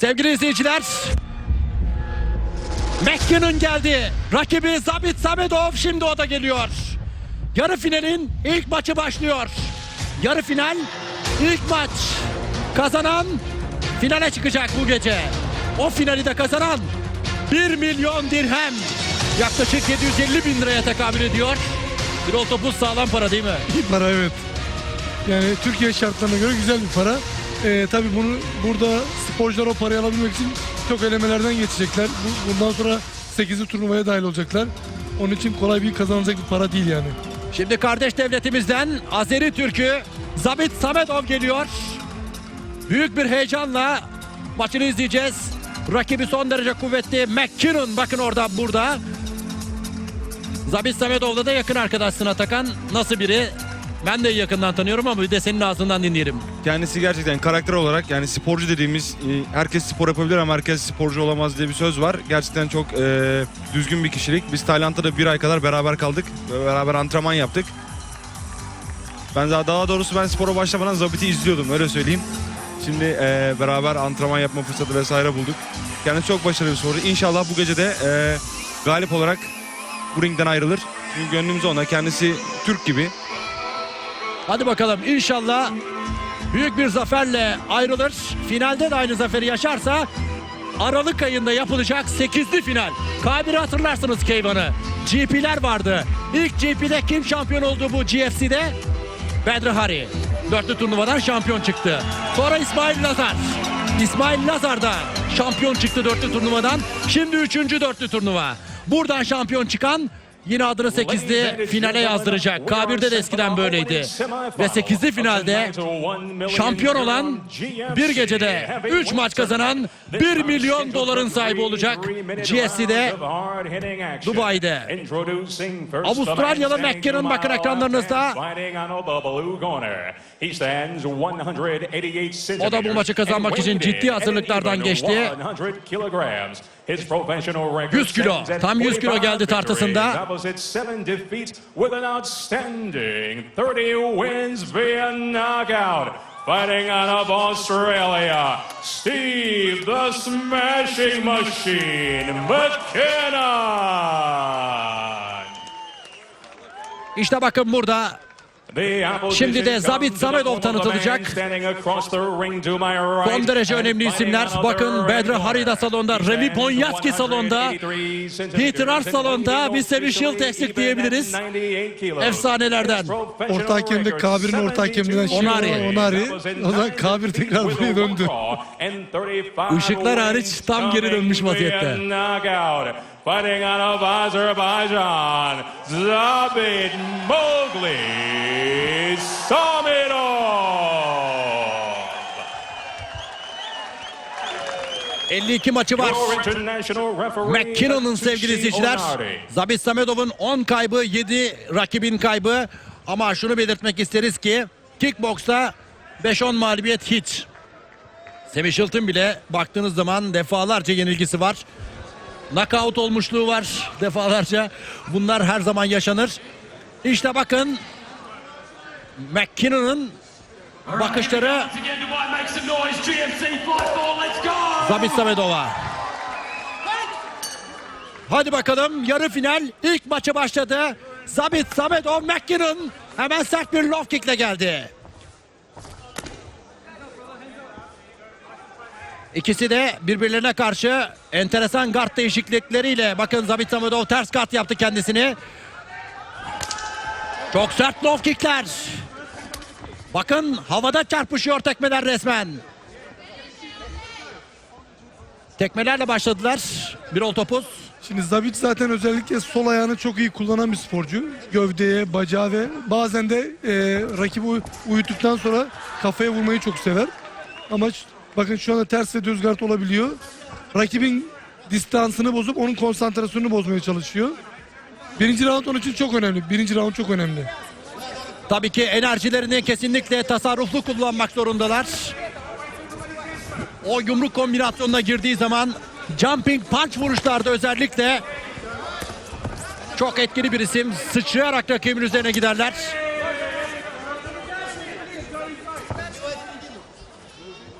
Sevgili izleyiciler. McKinnon geldi. Rakibi Zabit Samedov şimdi o da geliyor. Yarı finalin ilk maçı başlıyor. Yarı final ilk maç. Kazanan finale çıkacak bu gece. O finali de kazanan 1 milyon dirhem. Yaklaşık 750 bin liraya tekabül ediyor. Bir otobüs sağlam para değil mi? İyi para evet. Yani Türkiye şartlarına göre güzel bir para. Ee, tabii bunu burada sporcular o parayı alabilmek için çok elemelerden geçecekler. Bu, bundan sonra 8'li turnuvaya dahil olacaklar. Onun için kolay bir kazanılacak bir para değil yani. Şimdi kardeş devletimizden Azeri Türk'ü Zabit Samedov geliyor. Büyük bir heyecanla maçını izleyeceğiz. Rakibi son derece kuvvetli McKinnon bakın orada burada. Zabit Samedov'la da yakın arkadaşsın Atakan. Nasıl biri? Ben de yakından tanıyorum ama bir de senin ağzından dinleyelim. Kendisi gerçekten karakter olarak yani sporcu dediğimiz e, herkes spor yapabilir ama herkes sporcu olamaz diye bir söz var. Gerçekten çok e, düzgün bir kişilik. Biz Tayland'da da bir ay kadar beraber kaldık. Beraber antrenman yaptık. Ben daha, daha doğrusu ben spora başlamadan Zabit'i izliyordum öyle söyleyeyim. Şimdi e, beraber antrenman yapma fırsatı vesaire bulduk. Kendisi çok başarılı bir sporcu. İnşallah bu gece de e, galip olarak bu ringden ayrılır. Çünkü gönlümüz ona. Kendisi Türk gibi. Hadi bakalım inşallah büyük bir zaferle ayrılır. Finalde de aynı zaferi yaşarsa Aralık ayında yapılacak 8'li final. K1'i hatırlarsınız Keyvan'ı. GP'ler vardı. İlk GP'de kim şampiyon oldu bu GFC'de? Bedri Hari. Dörtlü turnuvadan şampiyon çıktı. Sonra İsmail Lazar. İsmail Lazar da şampiyon çıktı dörtlü turnuvadan. Şimdi üçüncü dörtlü turnuva. Buradan şampiyon çıkan yine adını 8'li finale yazdıracak. K1'de de eskiden böyleydi. Ve 8'li finalde şampiyon olan bir gecede 3 maç kazanan 1 milyon doların sahibi olacak. GSC'de Dubai'de. Avustralyalı McKinnon bakın ekranlarınızda. O da bu maçı kazanmak için ciddi hazırlıklardan geçti. 100 kilo, tam 100 kilo geldi tartısında. Fighting out of Australia, Steve the Smashing Machine. McKinnon. İşte bakın burada Şimdi de Zabit Samedov tanıtılacak. son derece önemli isimler. Bakın Bedri Harida salonda, Remi Ponyaski salonda, Peter Ars salonda, bir Semih Shield eksik diyebiliriz. Efsanelerden. Orta hakemde K1'in orta hakeminden Onari. Onari. O da K1 tekrar buraya döndü. Işıklar hariç tam geri dönmüş vaziyette. Fighting out of Azerbaijan, Zabit Mowgli Samedov. 52 maçı var. McKinnon'ın sevgili izleyiciler. Zabit Samedov'un 10 kaybı, 7 rakibin kaybı. Ama şunu belirtmek isteriz ki kickboksta 5-10 mağlubiyet hiç. Semih Şıltın bile baktığınız zaman defalarca yenilgisi var. Knockout olmuşluğu var defalarca. Bunlar her zaman yaşanır. İşte bakın McKinnon'ın bakışları Zabit Samedov'a. Hadi bakalım yarı final ilk maçı başladı. Zabit Samedov McKinnon hemen sert bir low kickle geldi. İkisi de birbirlerine karşı enteresan guard değişiklikleriyle bakın Zabit Samedov ters guard yaptı kendisini. Çok sert low kickler. Bakın havada çarpışıyor tekmeler resmen. Tekmelerle başladılar. Birol Topuz. Şimdi Zabit zaten özellikle sol ayağını çok iyi kullanan bir sporcu. Gövdeye, bacağı ve bazen de e, rakibi uy- uyuttuktan sonra kafaya vurmayı çok sever. Ama Bakın şu anda ters ve düz guard olabiliyor. Rakibin distansını bozup onun konsantrasyonunu bozmaya çalışıyor. Birinci round onun için çok önemli. Birinci round çok önemli. Tabii ki enerjilerini kesinlikle tasarruflu kullanmak zorundalar. O yumruk kombinasyonuna girdiği zaman jumping punch vuruşlarda özellikle çok etkili bir isim. Sıçrayarak rakibin üzerine giderler.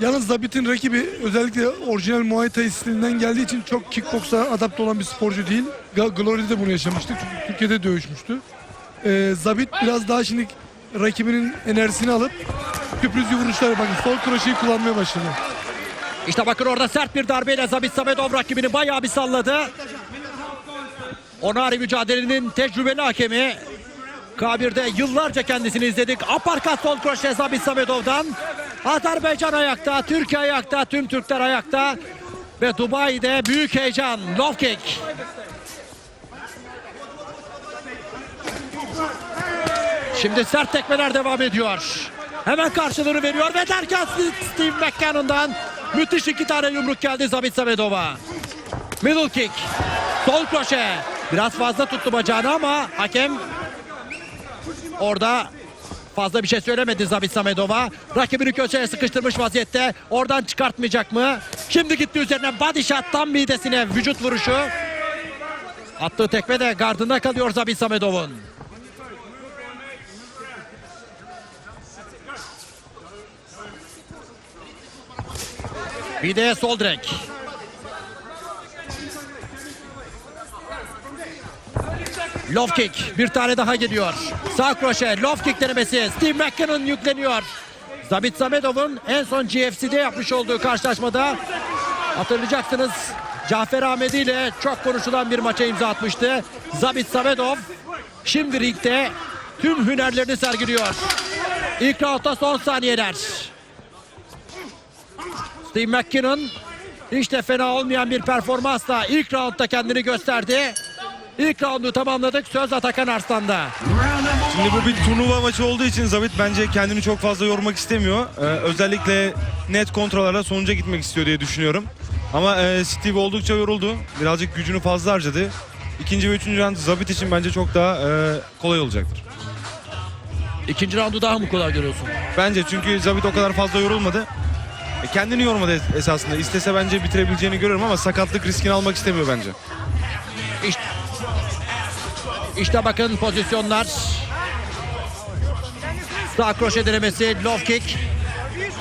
Yalnız Zabit'in rakibi özellikle orijinal Muay Thai stilinden geldiği için çok kickboksa adapte olan bir sporcu değil. Glory'de de bunu yaşamıştı. Çünkü Türkiye'de dövüşmüştü. Ee, Zabit biraz daha şimdi rakibinin enerjisini alıp sürprizli vuruşlar bakın sol kroşeyi kullanmaya başladı. İşte bakın orada sert bir darbeyle Zabit Samedov rakibini bayağı bir salladı. Onari mücadelenin tecrübeli hakemi. K1'de yıllarca kendisini izledik. Aparkat sol kroşe Zabit Samedov'dan. Azerbaycan ayakta, Türkiye ayakta, tüm Türkler ayakta. Ve Dubai'de büyük heyecan. Low kick. Şimdi sert tekmeler devam ediyor. Hemen karşılığını veriyor ve derken Steve McCannon'dan müthiş iki tane yumruk geldi Zabit Samedov'a. Middle kick. Sol kroşe. Biraz fazla tuttu bacağını ama hakem orada fazla bir şey söylemedi Zabit Samedov'a. Rakibini köşeye sıkıştırmış vaziyette. Oradan çıkartmayacak mı? Şimdi gitti üzerine body shot tam midesine vücut vuruşu. Attığı tekme de gardında kalıyor Zabit Samedov'un. Bir de sol direk. Love kick. Bir tane daha geliyor. Sağ kroşe. Love kick denemesi. Steve McKinnon yükleniyor. Zabit Samedov'un en son GFC'de yapmış olduğu karşılaşmada hatırlayacaksınız Cafer Ahmedi ile çok konuşulan bir maça imza atmıştı. Zabit Samedov şimdi ringde tüm hünerlerini sergiliyor. İlk roundda son saniyeler. Steve McKinnon hiç de fena olmayan bir performansla ilk roundda kendini gösterdi. İlk roundu tamamladık. Söz Atakan Arslan'da. Şimdi bu bir turnuva maçı olduğu için Zabit bence kendini çok fazla yormak istemiyor. Ee, özellikle net kontrollerle sonuca gitmek istiyor diye düşünüyorum. Ama e, Steve oldukça yoruldu. Birazcık gücünü fazla harcadı. İkinci ve üçüncü round Zabit için bence çok daha e, kolay olacaktır. İkinci roundu daha mı kolay görüyorsun? Bence çünkü Zabit o kadar fazla yorulmadı. E, kendini yormadı es- esasında. İstese bence bitirebileceğini görüyorum ama sakatlık riskini almak istemiyor bence. İşte, bakın pozisyonlar. Sağ kroşe denemesi, low kick.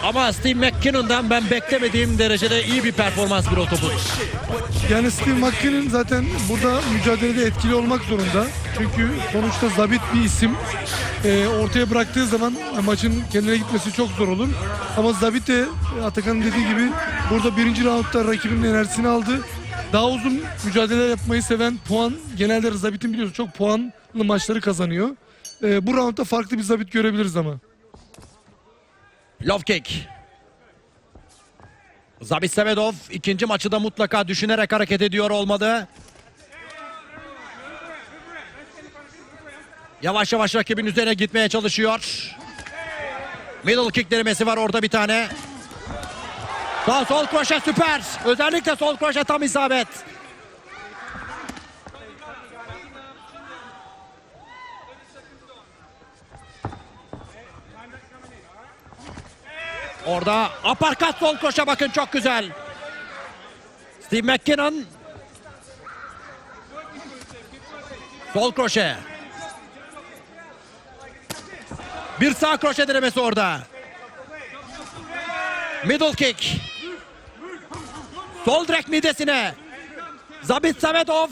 Ama Steve McKinnon'dan ben beklemediğim derecede iyi bir performans bir otobüs. Yani Steve McKinnon zaten burada mücadelede etkili olmak zorunda. Çünkü sonuçta zabit bir isim. Ee, ortaya bıraktığı zaman maçın kendine gitmesi çok zor olur. Ama Zabit de Atakan'ın dediği gibi burada birinci roundda rakibinin enerjisini aldı. Daha uzun mücadeleler yapmayı seven puan genelde Zabit'in biliyorsun çok puanlı maçları kazanıyor. Ee, bu roundda farklı bir Zabit görebiliriz ama. Love kick. Zabit Semedov ikinci maçı da mutlaka düşünerek hareket ediyor olmalı. Yavaş yavaş rakibin üzerine gitmeye çalışıyor. Middle kick denemesi var orada bir tane. Sağ sol kroşe süper. Özellikle sol kroşe tam isabet. Orada aparkat sol koşa bakın çok güzel. Steve McKinnon. Sol kroşe. Bir sağ kroşe denemesi orada. Middle kick. Sol direkt midesine. Zabit Samedov.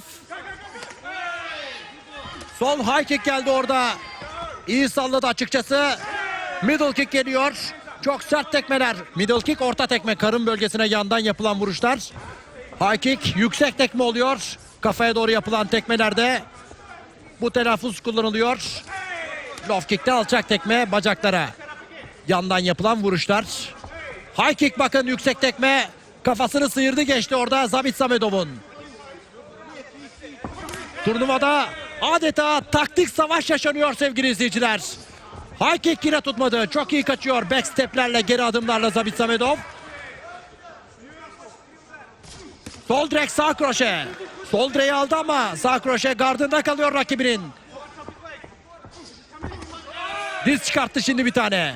Sol high kick geldi orada. İyi salladı açıkçası. Middle kick geliyor. Çok sert tekmeler. Middle kick orta tekme. Karın bölgesine yandan yapılan vuruşlar. High kick yüksek tekme oluyor. Kafaya doğru yapılan tekmelerde bu telaffuz kullanılıyor. Low kick'te alçak tekme bacaklara. Yandan yapılan vuruşlar. High kick bakın yüksek tekme. Kafasını sıyırdı geçti orada Zabit Samedov'un. Turnuvada adeta taktik savaş yaşanıyor sevgili izleyiciler. High kick yine tutmadı. Çok iyi kaçıyor. Backsteplerle geri adımlarla Zabit Samedov. Sol direk sağ kroşe. Sol direği aldı ama sağ kroşe gardında kalıyor rakibinin. Diz çıkarttı şimdi bir tane.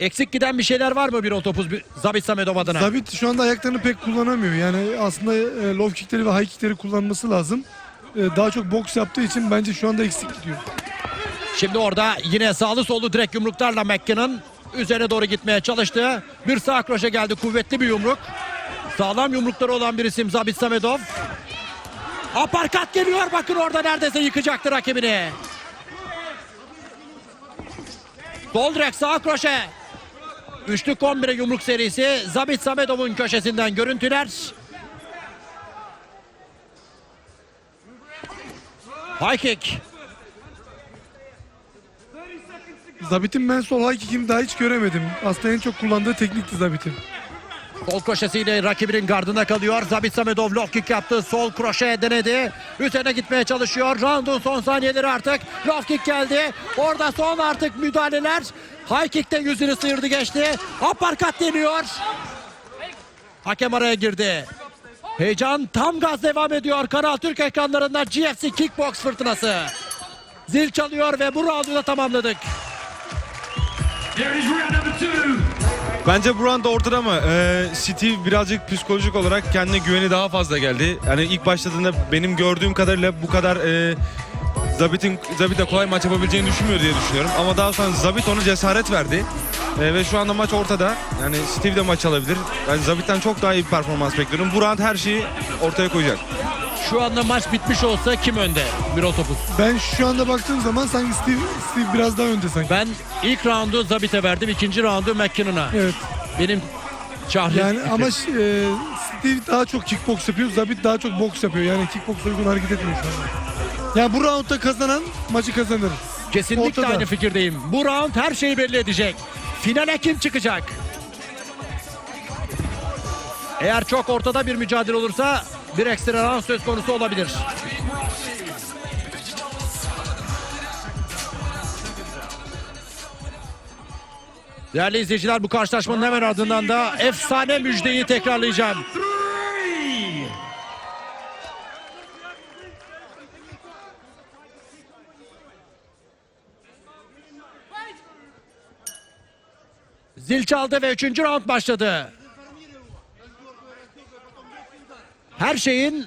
Eksik giden bir şeyler var mı bir otopuz bir Zabit Samedov adına? Zabit şu anda ayaklarını pek kullanamıyor. Yani aslında e, low kickleri ve high kickleri kullanması lazım. E, daha çok boks yaptığı için bence şu anda eksik gidiyor. Şimdi orada yine sağlı sollu direkt yumruklarla Mekke'nin üzerine doğru gitmeye çalıştı. Bir sağ kroşe geldi kuvvetli bir yumruk. Sağlam yumrukları olan bir isim Zabit Samedov. Aparkat geliyor bakın orada neredeyse yıkacaktı rakibini. Sol direkt sağ kroşe. Üçlü kombine yumruk serisi Zabit Samedov'un köşesinden görüntüler. High kick. Zabit'in ben sol high kick'ini daha hiç göremedim. Aslında en çok kullandığı teknikti Zabit'in. Sol kroşesiyle rakibinin gardına kalıyor. Zabit Samedov low kick yaptı. Sol kroşe denedi. Üzerine gitmeye çalışıyor. Round'un son saniyeleri artık. Low kick geldi. Orada son artık müdahaleler. High kick'te yüzünü sıyırdı geçti. Uppercut deniyor. Hakem araya girdi. Heyecan tam gaz devam ediyor. Kanal Türk ekranlarında GFC Kickbox fırtınası. Zil çalıyor ve bu roundu da tamamladık. Bence bu round ortada ama e, Steve birazcık psikolojik olarak kendine güveni daha fazla geldi. Yani ilk başladığında benim gördüğüm kadarıyla bu kadar e, Zabit'in Zabit'e kolay maç yapabileceğini düşünmüyor diye düşünüyorum. Ama daha sonra Zabit ona cesaret verdi. E, ve şu anda maç ortada. Yani Steve de maç alabilir. Ben Zabit'ten çok daha iyi bir performans bekliyorum. Bu round her şeyi ortaya koyacak. Şu anda maç bitmiş olsa kim önde? Bir otobüs. Ben şu anda baktığım zaman sanki Steve, Steve biraz daha önde sanki. Ben ilk roundu Zabit'e verdim. ikinci roundu McKinnon'a. Evet. Benim şahri Yani ama e, Steve daha çok kickbox yapıyor. Zabit daha çok boks yapıyor. Yani kickbox uygun hareket etmiyor şu anda. Yani bu roundda kazanan maçı kazanır. kesinlikle ortada. aynı fikirdeyim. Bu round her şeyi belli edecek. Finale kim çıkacak? Eğer çok ortada bir mücadele olursa bir ekstra round söz konusu olabilir. Değerli izleyiciler bu karşılaşmanın hemen ardından da efsane müjdeyi tekrarlayacağım. Zil çaldı ve üçüncü round başladı. Her şeyin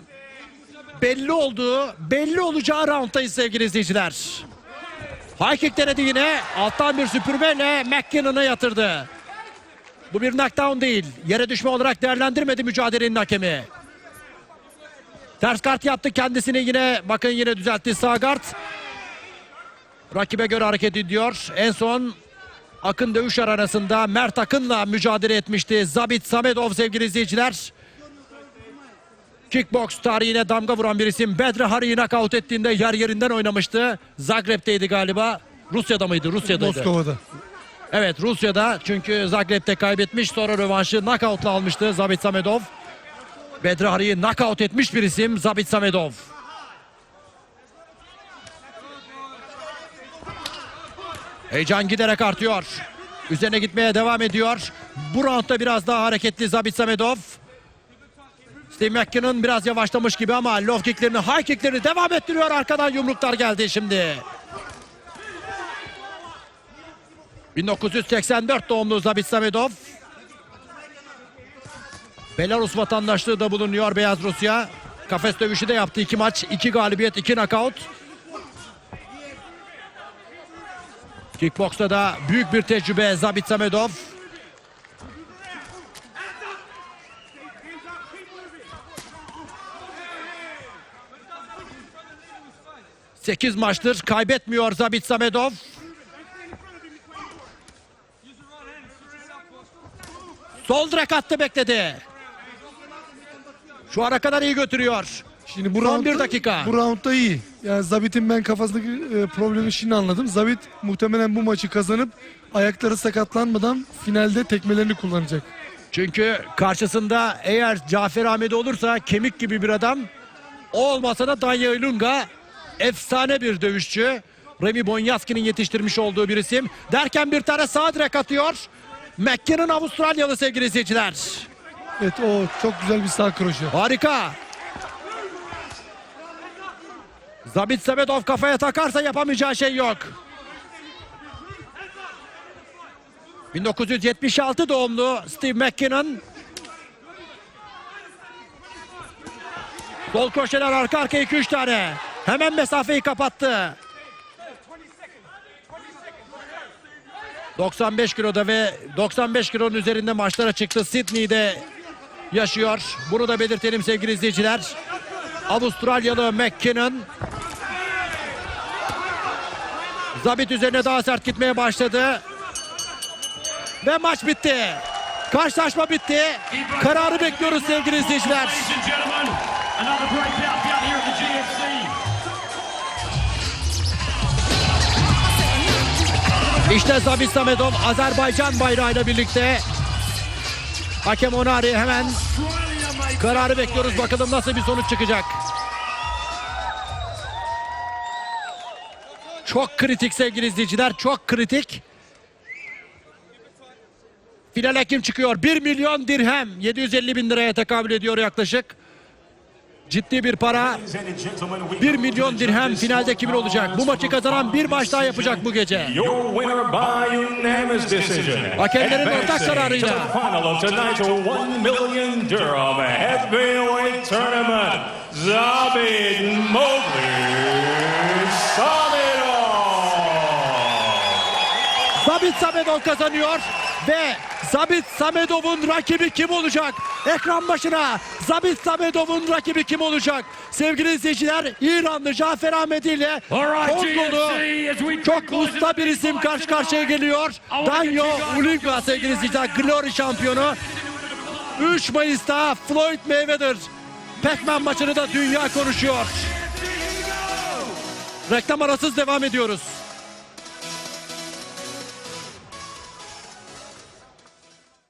belli olduğu, belli olacağı rounddayız sevgili izleyiciler. High kick denedi yine. Alttan bir süpürmeyle McKinnon'ı yatırdı. Bu bir knockdown değil. Yere düşme olarak değerlendirmedi mücadelenin hakemi. Ters kart yaptı kendisini yine. Bakın yine düzeltti sağ kart. Rakibe göre hareket ediyor. En son Akın Dövüş arasında Mert Akın'la mücadele etmişti. Zabit Samedov sevgili izleyiciler. Kickbox tarihine damga vuran bir isim. Bedre Hari'yi nakavt ettiğinde yer yerinden oynamıştı. Zagreb'teydi galiba. Rusya'da mıydı? Rusya'daydı. Moskova'da. Evet Rusya'da çünkü Zagreb'te kaybetmiş sonra rövanşı knockout'la almıştı Zabit Samedov. Bedre Hari'yi knockout etmiş bir isim Zabit Samedov. Heyecan giderek artıyor. Üzerine gitmeye devam ediyor. Bu roundda biraz daha hareketli Zabit Samedov. Steve McKinnon biraz yavaşlamış gibi ama low kicklerini, high kicklerini devam ettiriyor. Arkadan yumruklar geldi şimdi. 1984 doğumlu Zabit Samedov. Belarus vatandaşlığı da bulunuyor Beyaz Rusya. Kafes dövüşü de yaptı. iki maç, iki galibiyet, iki knockout. Kickbox'ta da büyük bir tecrübe Zabit Samedov. Sekiz maçtır kaybetmiyor Zabit Samedov. Sol direk attı bekledi. Şu ana kadar iyi götürüyor. Şimdi bu roundda, bir dakika. Bu roundda iyi. Yani Zabit'in ben kafasındaki e, problemi şimdi anladım. Zabit muhtemelen bu maçı kazanıp ayakları sakatlanmadan finalde tekmelerini kullanacak. Çünkü karşısında eğer Cafer Ahmedi olursa kemik gibi bir adam. O olmasa da Danya Ilunga efsane bir dövüşçü. Remy Bonyaski'nin yetiştirmiş olduğu bir isim. Derken bir tane sağ direk atıyor. McKinnon Avustralyalı sevgili izleyiciler. Evet o çok güzel bir sağ kroşe. Harika. Zabit Samedov kafaya takarsa yapamayacağı şey yok. 1976 doğumlu Steve McKinnon. Sol kroşeler arka arkaya 2-3 tane. Hemen mesafeyi kapattı. 95 kiloda ve 95 kilonun üzerinde maçlara çıktı. Sydney'de yaşıyor. Bunu da belirtelim sevgili izleyiciler. Avustralyalı McKinnon. Zabit üzerine daha sert gitmeye başladı. Ve maç bitti. Karşılaşma bitti. Kararı bekliyoruz sevgili izleyiciler. İşte Zabit Samedov Azerbaycan bayrağıyla birlikte. Hakem Onari hemen kararı bekliyoruz. Bakalım nasıl bir sonuç çıkacak. Çok kritik sevgili izleyiciler. Çok kritik. Finale kim çıkıyor? 1 milyon dirhem. 750 bin liraya tekabül ediyor yaklaşık. Ciddi bir para. 1 milyon dirhem finalde kimin olacak? Bu maçı kazanan bir maç daha yapacak bu gece. Hakemlerin ortak kararıyla. to the final of tonight's 1 million dirham heavyweight tournament. Zabit Mowgli Samedov. Zabit Samedov kazanıyor ve Zabit Samedov'un rakibi kim olacak? Ekran başına Zabit Samedov'un rakibi kim olacak? Sevgili izleyiciler İranlı Cafer Ahmedi ile Kongolu çok usta bir isim karşı karşıya geliyor. Danyo Ulinga sevgili izleyiciler Glory şampiyonu. 3 Mayıs'ta Floyd Mayweather Pac-Man maçını da dünya konuşuyor. Reklam arasız devam ediyoruz.